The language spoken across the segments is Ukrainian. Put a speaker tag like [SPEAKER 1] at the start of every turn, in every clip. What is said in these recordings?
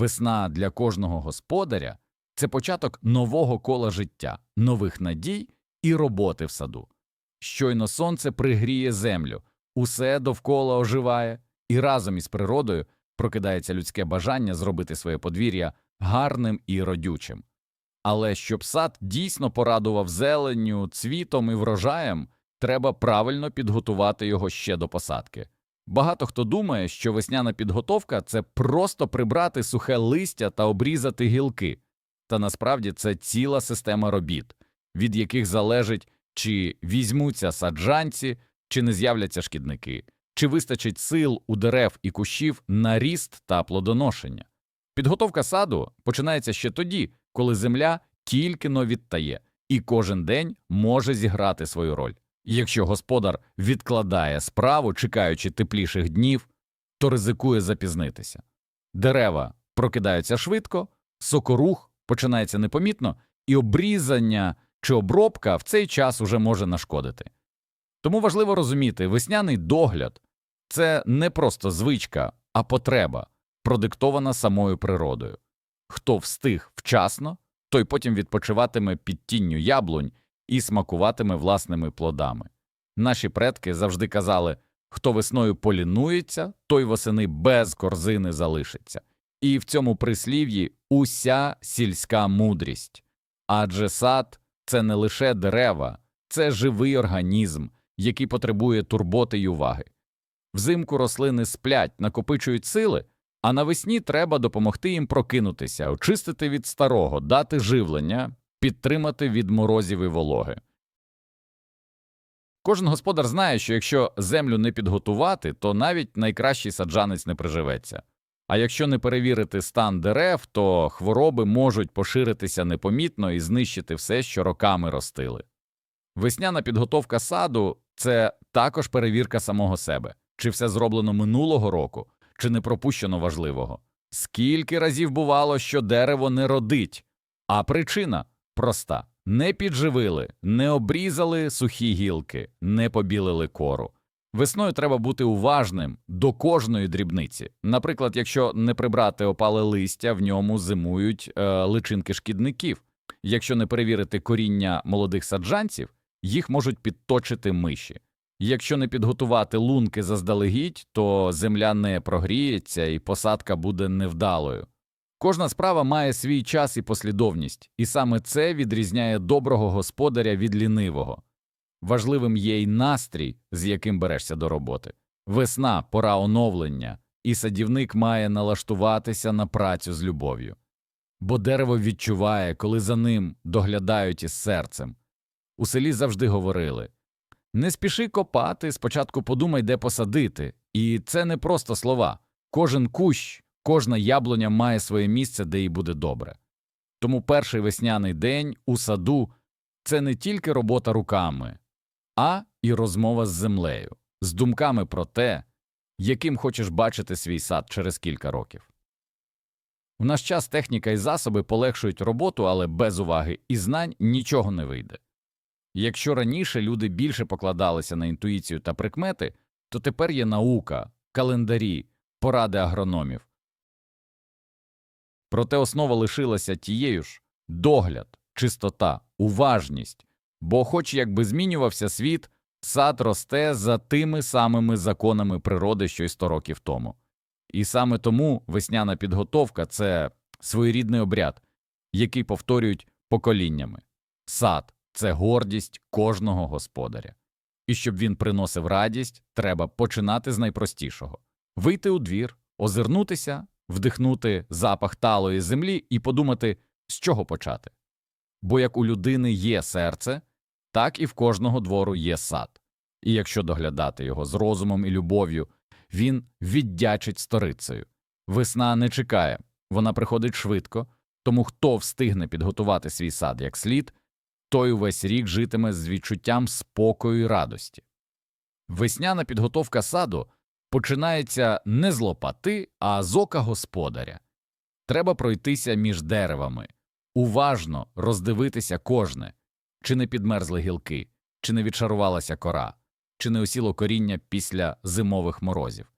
[SPEAKER 1] Весна для кожного господаря це початок нового кола життя, нових надій і роботи в саду. Щойно сонце пригріє землю, усе довкола оживає, і разом із природою прокидається людське бажання зробити своє подвір'я гарним і родючим. Але щоб сад дійсно порадував зеленню, цвітом і врожаєм, треба правильно підготувати його ще до посадки. Багато хто думає, що весняна підготовка це просто прибрати сухе листя та обрізати гілки, та насправді це ціла система робіт, від яких залежить, чи візьмуться саджанці, чи не з'являться шкідники, чи вистачить сил у дерев і кущів на ріст та плодоношення. Підготовка саду починається ще тоді, коли земля тільки но відтає, і кожен день може зіграти свою роль. Якщо господар відкладає справу, чекаючи тепліших днів, то ризикує запізнитися. Дерева прокидаються швидко, сокорух починається непомітно, і обрізання чи обробка в цей час уже може нашкодити. Тому важливо розуміти, весняний догляд це не просто звичка, а потреба, продиктована самою природою. Хто встиг вчасно, той потім відпочиватиме під тінню яблунь і смакуватиме власними плодами. Наші предки завжди казали хто весною полінується, той восени без корзини залишиться. І в цьому прислів'ї уся сільська мудрість. Адже сад це не лише дерева, це живий організм, який потребує турботи й уваги. Взимку рослини сплять, накопичують сили, а навесні треба допомогти їм прокинутися, очистити від старого, дати живлення, підтримати від морозів і вологи. Кожен господар знає, що якщо землю не підготувати, то навіть найкращий саджанець не приживеться. А якщо не перевірити стан дерев, то хвороби можуть поширитися непомітно і знищити все, що роками ростили. Весняна підготовка саду це також перевірка самого себе, чи все зроблено минулого року, чи не пропущено важливого. Скільки разів бувало, що дерево не родить, а причина проста не підживили, не обрізали сухі гілки, не побілили кору. Весною треба бути уважним до кожної дрібниці. Наприклад, якщо не прибрати опале листя, в ньому зимують е, личинки шкідників. Якщо не перевірити коріння молодих саджанців, їх можуть підточити миші. Якщо не підготувати лунки заздалегідь, то земля не прогріється і посадка буде невдалою. Кожна справа має свій час і послідовність, і саме це відрізняє доброго господаря від лінивого. Важливим є й настрій, з яким берешся до роботи. Весна, пора оновлення, і садівник має налаштуватися на працю з любов'ю. Бо дерево відчуває, коли за ним доглядають із серцем. У селі завжди говорили не спіши копати, спочатку подумай, де посадити. І це не просто слова. Кожен кущ, кожна яблуня має своє місце, де їй буде добре. Тому перший весняний день у саду це не тільки робота руками, а і розмова з землею, з думками про те, яким хочеш бачити свій сад через кілька років. У наш час техніка і засоби полегшують роботу, але без уваги і знань нічого не вийде. Якщо раніше люди більше покладалися на інтуїцію та прикмети, то тепер є наука, календарі, поради агрономів. Проте основа лишилася тією ж догляд, чистота, уважність, бо, хоч якби змінювався світ, сад росте за тими самими законами природи, що й сто років тому. І саме тому весняна підготовка це своєрідний обряд, який повторюють поколіннями. Сад це гордість кожного господаря. І щоб він приносив радість, треба починати з найпростішого вийти у двір, озирнутися, вдихнути запах талої землі і подумати, з чого почати. Бо як у людини є серце, так і в кожного двору є сад, і якщо доглядати його з розумом і любов'ю, він віддячить сторицею. Весна не чекає, вона приходить швидко, тому хто встигне підготувати свій сад як слід, той увесь рік житиме з відчуттям спокою і радості. Весняна підготовка саду починається не з лопати, а з ока господаря. Треба пройтися між деревами, уважно роздивитися кожне, чи не підмерзли гілки, чи не відшарувалася кора, чи не осіло коріння після зимових морозів.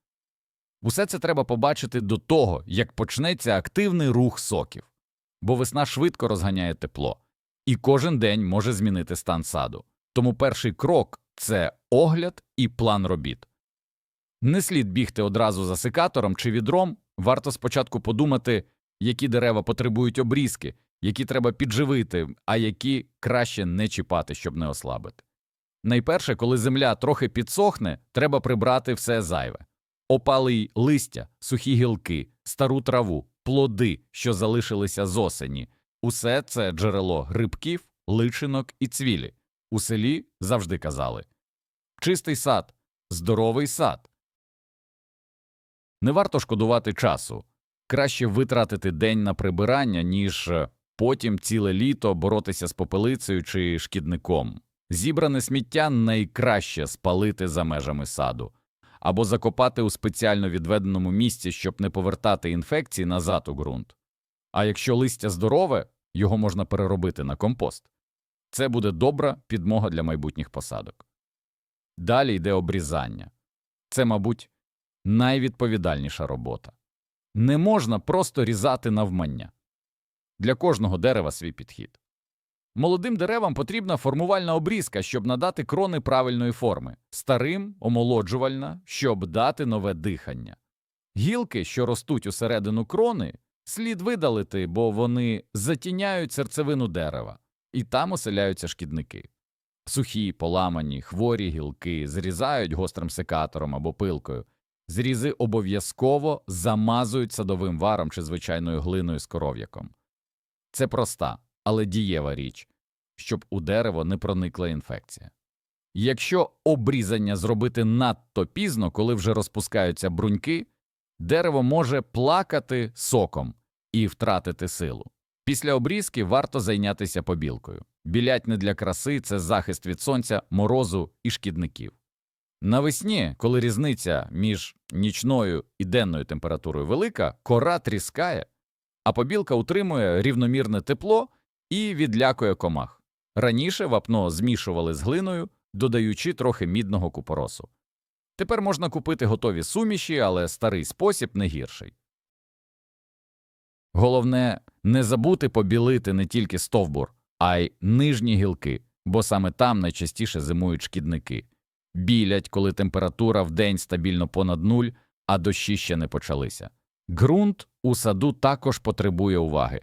[SPEAKER 1] Усе це треба побачити до того, як почнеться активний рух соків, бо весна швидко розганяє тепло, і кожен день може змінити стан саду. Тому перший крок це огляд і план робіт. Не слід бігти одразу за секатором чи відром, варто спочатку подумати, які дерева потребують обрізки, які треба підживити, а які краще не чіпати, щоб не ослабити. Найперше, коли земля трохи підсохне, треба прибрати все зайве. Опали й листя, сухі гілки, стару траву, плоди, що залишилися з осені. Усе це джерело грибків, личинок і цвілі. У селі завжди казали чистий сад, здоровий сад. Не варто шкодувати часу. Краще витратити день на прибирання, ніж е, потім ціле літо боротися з попелицею чи шкідником. Зібране сміття найкраще спалити за межами саду або закопати у спеціально відведеному місці, щоб не повертати інфекції назад у ґрунт. А якщо листя здорове, його можна переробити на компост. Це буде добра підмога для майбутніх посадок. Далі йде обрізання. Це, мабуть, найвідповідальніша робота. Не можна просто різати навмання. Для кожного дерева свій підхід. Молодим деревам потрібна формувальна обрізка, щоб надати крони правильної форми, старим омолоджувальна, щоб дати нове дихання. Гілки, що ростуть усередину крони, слід видалити, бо вони затіняють серцевину дерева, і там оселяються шкідники. Сухі, поламані, хворі гілки зрізають гострим секатором або пилкою. Зрізи обов'язково замазують садовим варом чи звичайною глиною з коров'яком. Це проста, але дієва річ, щоб у дерево не проникла інфекція. Якщо обрізання зробити надто пізно, коли вже розпускаються бруньки, дерево може плакати соком і втратити силу. Після обрізки варто зайнятися побілкою. Білять не для краси це захист від сонця, морозу і шкідників. Навесні, коли різниця між нічною і денною температурою велика, кора тріскає, а побілка утримує рівномірне тепло і відлякує комах. Раніше вапно змішували з глиною, додаючи трохи мідного купоросу. Тепер можна купити готові суміші, але старий спосіб не гірший. Головне не забути побілити не тільки стовбур, а й нижні гілки, бо саме там найчастіше зимують шкідники. Білять, коли температура в день стабільно понад нуль, а дощі ще не почалися. Ґрунт у саду також потребує уваги.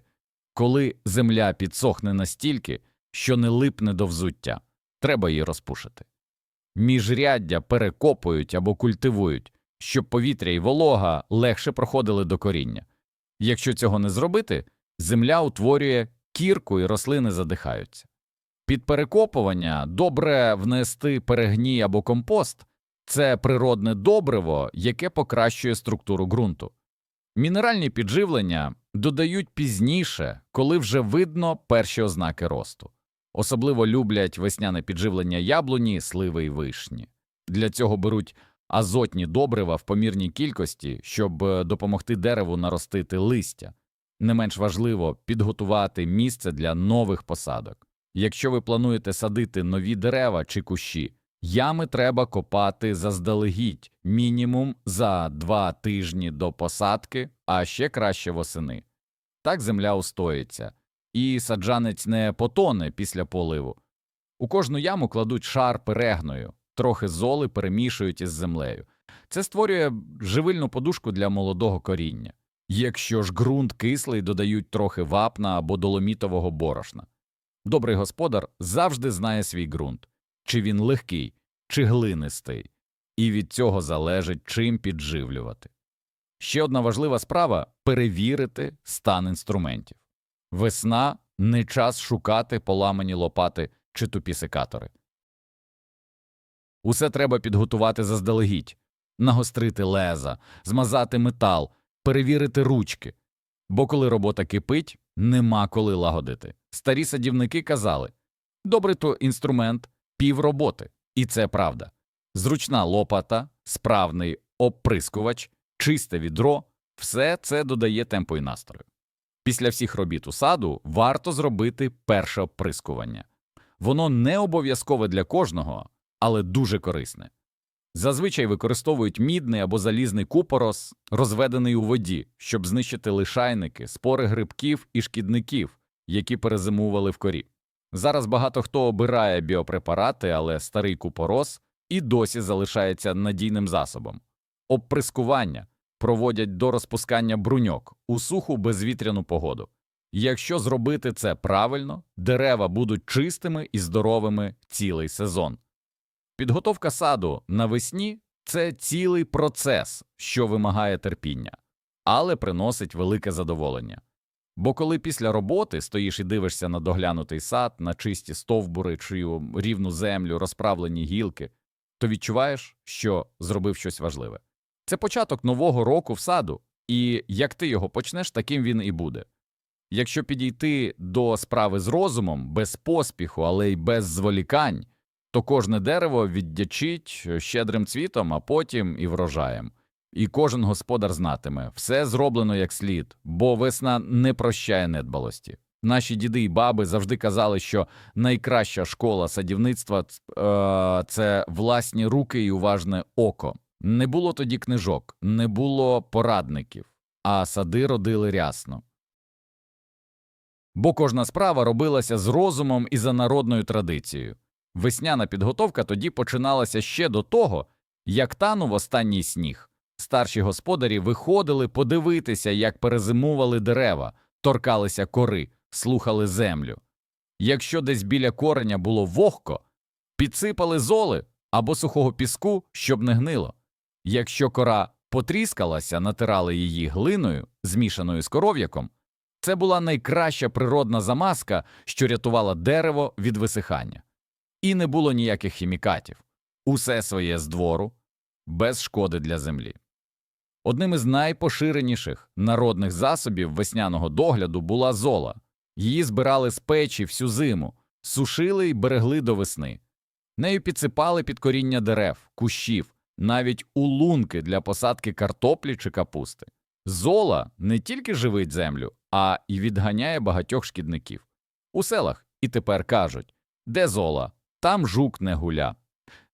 [SPEAKER 1] Коли земля підсохне настільки, що не липне до взуття, треба її розпушити. Міжряддя перекопують або культивують, щоб повітря і волога легше проходили до коріння. Якщо цього не зробити, земля утворює кірку і рослини задихаються. Під перекопування добре внести перегній або компост це природне добриво, яке покращує структуру ґрунту. Мінеральні підживлення додають пізніше, коли вже видно перші ознаки росту. Особливо люблять весняне підживлення яблуні, сливи і вишні. Для цього беруть азотні добрива в помірній кількості, щоб е, допомогти дереву наростити листя. Не менш важливо підготувати місце для нових посадок. Якщо ви плануєте садити нові дерева чи кущі, ями треба копати заздалегідь мінімум за два тижні до посадки, а ще краще восени. Так земля устоїться, і саджанець не потоне після поливу. У кожну яму кладуть шар перегною, трохи золи перемішують із землею. Це створює живильну подушку для молодого коріння. Якщо ж ґрунт кислий, додають трохи вапна або доломітового борошна. Добрий господар завжди знає свій ґрунт, чи він легкий, чи глинистий, і від цього залежить, чим підживлювати. Ще одна важлива справа перевірити стан інструментів. Весна не час шукати поламані лопати чи тупі секатори. Усе треба підготувати заздалегідь, нагострити леза, змазати метал, перевірити ручки. Бо коли робота кипить, нема коли лагодити. Старі садівники казали добрий то інструмент півроботи, і це правда. Зручна лопата, справний оприскувач, чисте відро все це додає темпу і настрою. Після всіх робіт у саду варто зробити перше оприскування. Воно не обов'язкове для кожного, але дуже корисне. Зазвичай використовують мідний або залізний купорос, розведений у воді, щоб знищити лишайники, спори грибків і шкідників, які перезимували в корі. Зараз багато хто обирає біопрепарати, але старий купорос і досі залишається надійним засобом. Обприскування проводять до розпускання бруньок у суху безвітряну погоду. Якщо зробити це правильно, дерева будуть чистими і здоровими цілий сезон. Підготовка саду навесні це цілий процес, що вимагає терпіння, але приносить велике задоволення. Бо коли після роботи стоїш і дивишся на доглянутий сад, на чисті стовбури, чию рівну землю, розправлені гілки, то відчуваєш, що зробив щось важливе. Це початок нового року в саду, і як ти його почнеш, таким він і буде. Якщо підійти до справи з розумом, без поспіху, але й без зволікань, то кожне дерево віддячить щедрим цвітом, а потім і врожаєм. І кожен господар знатиме все зроблено як слід, бо весна не прощає недбалості. Наші діди і баби завжди казали, що найкраща школа садівництва е, це власні руки і уважне око. Не було тоді книжок, не було порадників, а сади родили рясно. Бо кожна справа робилася з розумом і за народною традицією. Весняна підготовка тоді починалася ще до того, як танув останній сніг. Старші господарі виходили подивитися, як перезимували дерева, торкалися кори, слухали землю. Якщо десь біля кореня було вогко, підсипали золи або сухого піску, щоб не гнило. Якщо кора потріскалася, натирали її глиною, змішаною з коров'яком, це була найкраща природна замазка, що рятувала дерево від висихання. І не було ніяких хімікатів, усе своє з двору, без шкоди для землі. Одним із найпоширеніших народних засобів весняного догляду була зола. Її збирали з печі всю зиму, сушили й берегли до весни. Нею підсипали під коріння дерев, кущів, навіть у лунки для посадки картоплі чи капусти. Зола не тільки живить землю, а й відганяє багатьох шкідників. У селах і тепер кажуть де зола, там жук не гуля.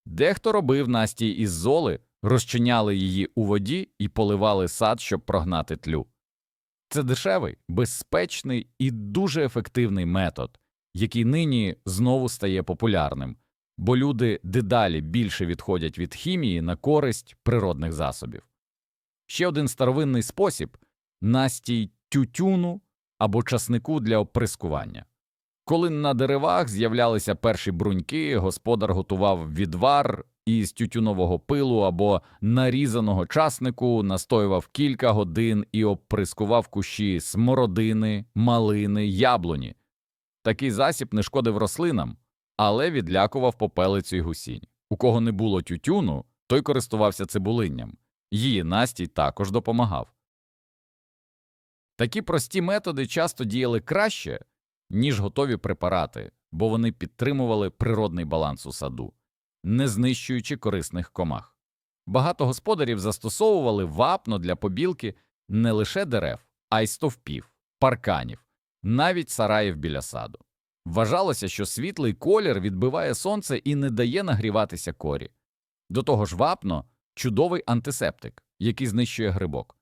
[SPEAKER 1] Дехто робив настій із золи, розчиняли її у воді і поливали сад, щоб прогнати тлю. Це дешевий, безпечний і дуже ефективний метод, який нині знову стає популярним, бо люди дедалі більше відходять від хімії на користь природних засобів. Ще один старовинний спосіб настій тютюну або часнику для оприскування. Коли на деревах з'являлися перші бруньки, господар готував відвар із тютюнового пилу або нарізаного часнику, настоював кілька годин і оприскував кущі смородини, малини, яблуні. Такий засіб не шкодив рослинам, але відлякував попелицю й гусінь. У кого не було тютюну, той користувався цибулинням. Її настій також допомагав. Такі прості методи часто діяли краще, ніж готові препарати, бо вони підтримували природний баланс у саду, не знищуючи корисних комах. Багато господарів застосовували вапно для побілки не лише дерев, а й стовпів, парканів, навіть сараїв біля саду. Вважалося, що світлий колір відбиває сонце і не дає нагріватися корі. До того ж, вапно чудовий антисептик, який знищує грибок.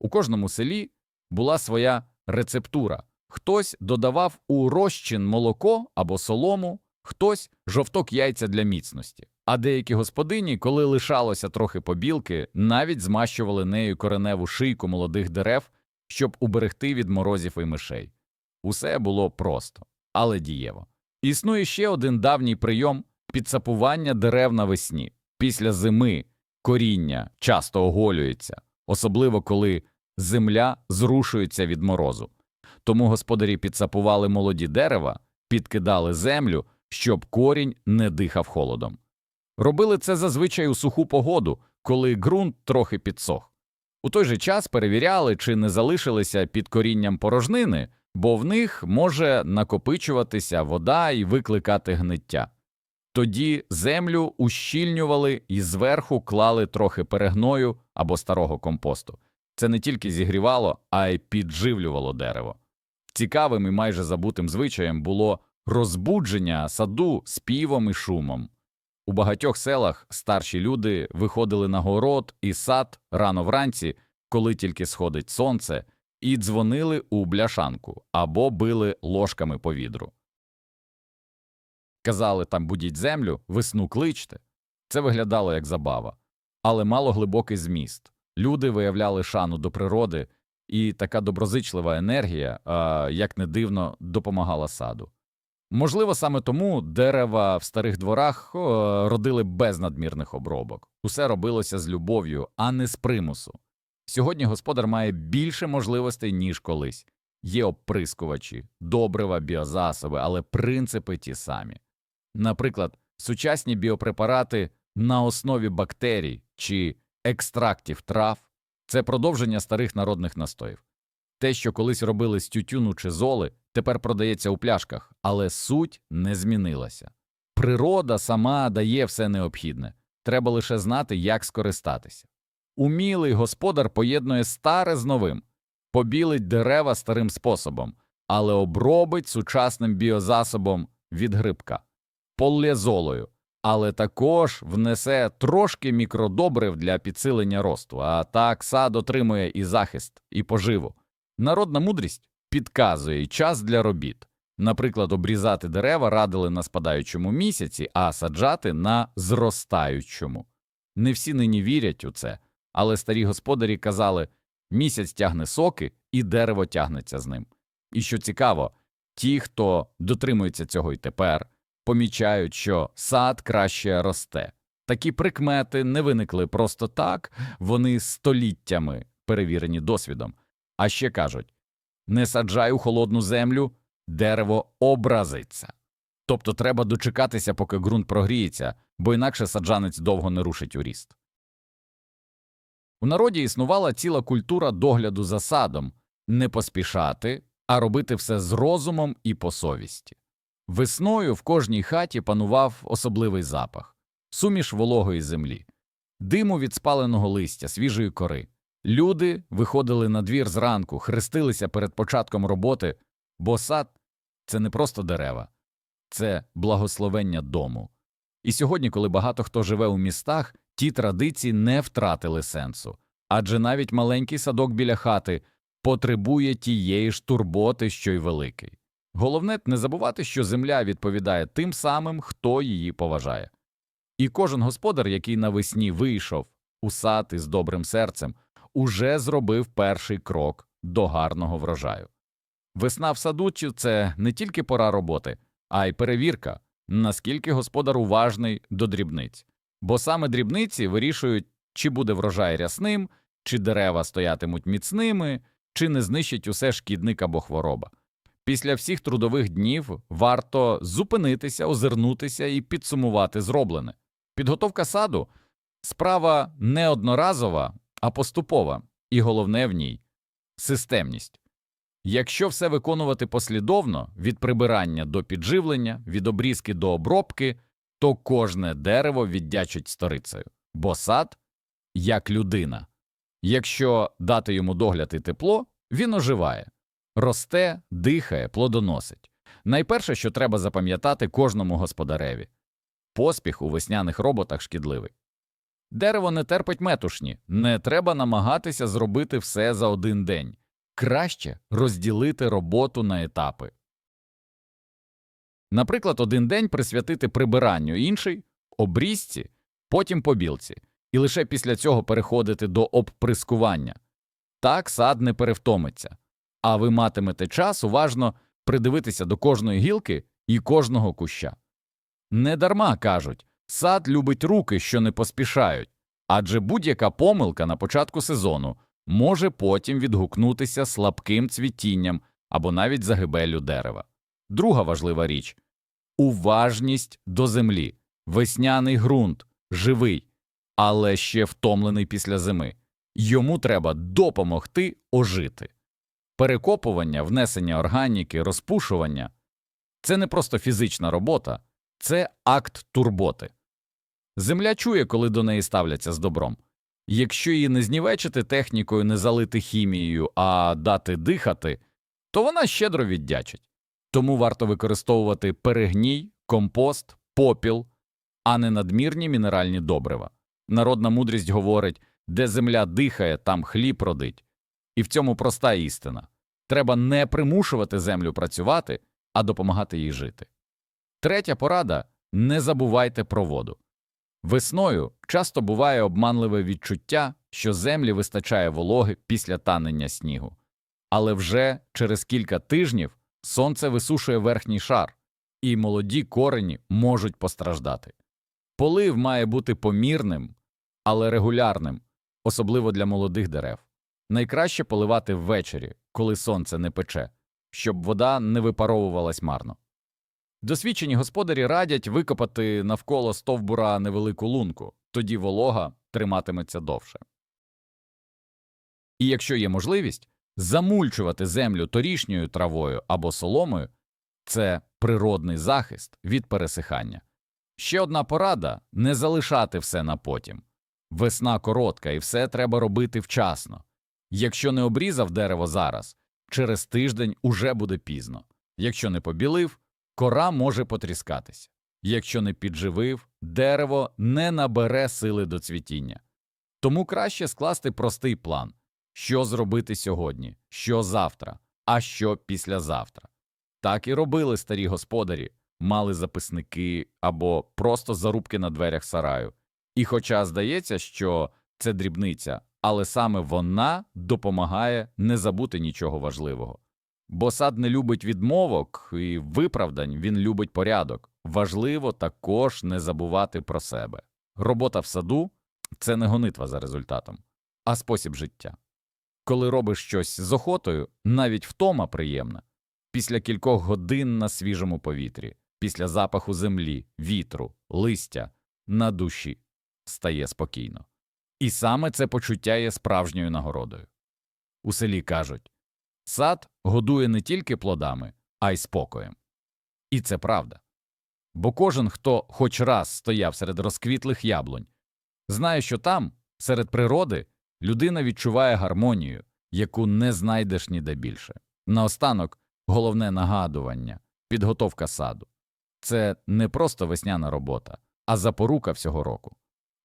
[SPEAKER 1] У кожному селі була своя рецептура. Хтось додавав у розчин молоко або солому, хтось жовток яйця для міцності. А деякі господині, коли лишалося трохи побілки, навіть змащували нею кореневу шийку молодих дерев, щоб уберегти від морозів і мишей. Усе було просто, але дієво. Існує ще один давній прийом підсапування дерев навесні. Після зими коріння часто оголюється, особливо коли земля зрушується від морозу. Тому господарі підсапували молоді дерева, підкидали землю, щоб корінь не дихав холодом. Робили це зазвичай у суху погоду, коли ґрунт трохи підсох. У той же час перевіряли, чи не залишилися під корінням порожнини, бо в них може накопичуватися вода і викликати гниття. Тоді землю ущільнювали і зверху клали трохи перегною або старого компосту. Це не тільки зігрівало, а й підживлювало дерево. Цікавим і майже забутим звичаєм було розбудження саду співом і шумом. У багатьох селах старші люди виходили на город і сад рано вранці, коли тільки сходить сонце, і дзвонили у бляшанку або били ложками по відру. Казали там будіть землю, весну кличте. Це виглядало як забава, але мало глибокий зміст. Люди виявляли шану до природи, і така доброзичлива енергія, як не дивно, допомагала саду. Можливо, саме тому дерева в старих дворах родили без надмірних обробок. Усе робилося з любов'ю, а не з примусу. Сьогодні господар має більше можливостей, ніж колись. Є оприскувачі, добрива, біозасоби, але принципи ті самі. Наприклад, сучасні біопрепарати на основі бактерій чи екстрактів трав це продовження старих народних настоїв. Те, що колись робили з тютюну чи золи, тепер продається у пляшках, але суть не змінилася. Природа сама дає все необхідне, треба лише знати, як скористатися. Умілий господар поєднує старе з новим, побілить дерева старим способом, але обробить сучасним біозасобом від грибка, полє золою, але також внесе трошки мікродобрив для підсилення росту, а так сад отримує і захист, і поживу. Народна мудрість підказує час для робіт. Наприклад, обрізати дерева радили на спадаючому місяці, а саджати на зростаючому. Не всі нині вірять у це, але старі господарі казали місяць тягне соки, і дерево тягнеться з ним. І що цікаво, ті, хто дотримується цього й тепер, помічають, що сад краще росте. Такі прикмети не виникли просто так, вони століттями перевірені досвідом. А ще кажуть не саджай у холодну землю, дерево образиться. Тобто треба дочекатися, поки ґрунт прогріється, бо інакше саджанець довго не рушить у ріст. У народі існувала ціла культура догляду за садом не поспішати, а робити все з розумом і по совісті. Весною в кожній хаті панував особливий запах суміш вологої землі, диму від спаленого листя, свіжої кори. Люди виходили на двір зранку, хрестилися перед початком роботи, бо сад це не просто дерева, це благословення дому. І сьогодні, коли багато хто живе у містах, ті традиції не втратили сенсу, адже навіть маленький садок біля хати потребує тієї ж турботи, що й великий. Головне не забувати, що земля відповідає тим самим, хто її поважає. І кожен господар, який навесні вийшов у сад із добрим серцем, уже зробив перший крок до гарного врожаю. Весна в саду це не тільки пора роботи, а й перевірка, наскільки господар уважний до дрібниць. Бо саме дрібниці вирішують, чи буде врожай рясним, чи дерева стоятимуть міцними, чи не знищить усе шкідник або хвороба. Після всіх трудових днів варто зупинитися, озирнутися і підсумувати зроблене. Підготовка саду справа не одноразова, а поступова, і головне в ній системність. Якщо все виконувати послідовно від прибирання до підживлення, від обрізки до обробки, то кожне дерево віддячить сторицею, бо сад як людина. Якщо дати йому догляд і тепло, він оживає, росте, дихає, плодоносить. Найперше, що треба запам'ятати кожному господареві поспіх у весняних роботах шкідливий. Дерево не терпить метушні, не треба намагатися зробити все за один день. Краще розділити роботу на етапи. Наприклад, один день присвятити прибиранню, інший обрізці, потім побілці, і лише після цього переходити до обприскування. Так сад не перевтомиться, а ви матимете час уважно придивитися до кожної гілки і кожного куща. Недарма кажуть сад любить руки, що не поспішають, адже будь-яка помилка на початку сезону може потім відгукнутися слабким цвітінням або навіть загибеллю дерева. Друга важлива річ уважність до землі, весняний ґрунт, живий, але ще втомлений після зими. Йому треба допомогти ожити. Перекопування, внесення органіки, розпушування це не просто фізична робота, це акт турботи. Земля чує, коли до неї ставляться з добром. Якщо її не знівечити технікою, не залити хімією, а дати дихати, то вона щедро віддячить. Тому варто використовувати перегній, компост, попіл, а не надмірні мінеральні добрива. Народна мудрість говорить, де земля дихає, там хліб родить. І в цьому проста істина. Треба не примушувати землю працювати, а допомагати їй жити. Третя порада не забувайте про воду. Весною часто буває обманливе відчуття, що землі вистачає вологи після танення снігу. Але вже через кілька тижнів сонце висушує верхній шар, і молоді корені можуть постраждати. Полив має бути помірним, але регулярним, особливо для молодих дерев. Найкраще поливати ввечері, коли сонце не пече, щоб вода не випаровувалась марно. Досвідчені господарі радять викопати навколо стовбура невелику лунку, тоді волога триматиметься довше. І якщо є можливість, замульчувати землю торішньою травою або соломою це природний захист від пересихання. Ще одна порада не залишати все на потім. Весна коротка, і все треба робити вчасно. Якщо не обрізав дерево зараз, через тиждень уже буде пізно. Якщо не побілив, кора може потріскатися. Якщо не підживив, дерево не набере сили до цвітіння. Тому краще скласти простий план що зробити сьогодні, що завтра, а що післязавтра. Так і робили старі господарі, мали записники або просто зарубки на дверях сараю. І хоча здається, що це дрібниця, але саме вона допомагає не забути нічого важливого. Бо сад не любить відмовок і виправдань, він любить порядок. Важливо також не забувати про себе. Робота в саду це не гонитва за результатом, а спосіб життя. Коли робиш щось з охотою, навіть втома приємна. Після кількох годин на свіжому повітрі, після запаху землі, вітру, листя, на душі стає спокійно. І саме це почуття є справжньою нагородою. У селі кажуть сад годує не тільки плодами, а й спокоєм. І це правда. Бо кожен, хто хоч раз стояв серед розквітлих яблунь, знає, що там, серед природи, людина відчуває гармонію, яку не знайдеш ніде більше. Наостанок, головне нагадування, підготовка саду. Це не просто весняна робота, а запорука всього року.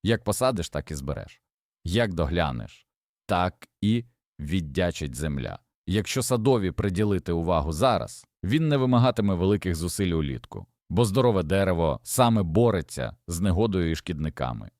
[SPEAKER 1] Як посадиш, так і збереш. Як доглянеш, так і віддячить земля. Якщо садові приділити увагу зараз, він не вимагатиме великих зусиль улітку, бо здорове дерево саме бореться з негодою і шкідниками.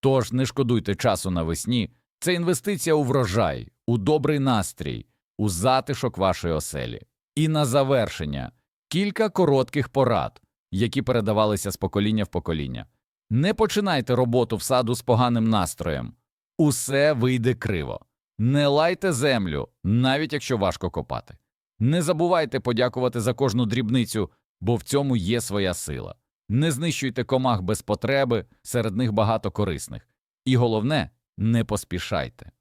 [SPEAKER 1] Тож не шкодуйте часу навесні, це інвестиція у врожай, у добрий настрій, у затишок вашої оселі. І на завершення кілька коротких порад, які передавалися з покоління в покоління. Не починайте роботу в саду з поганим настроєм. Усе вийде криво. Не лайте землю, навіть якщо важко копати. Не забувайте подякувати за кожну дрібницю, бо в цьому є своя сила. Не знищуйте комах без потреби, серед них багато корисних. І головне, не поспішайте.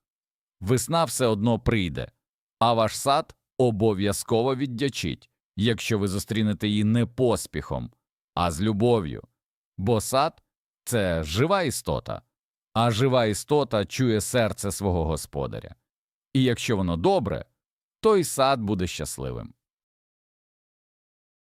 [SPEAKER 1] Весна все одно прийде, а ваш сад обов'язково віддячить, якщо ви зустрінете її не поспіхом, а з любов'ю. Бо сад це жива істота, а жива істота чує серце свого господаря. І якщо воно добре, то й сад буде щасливим.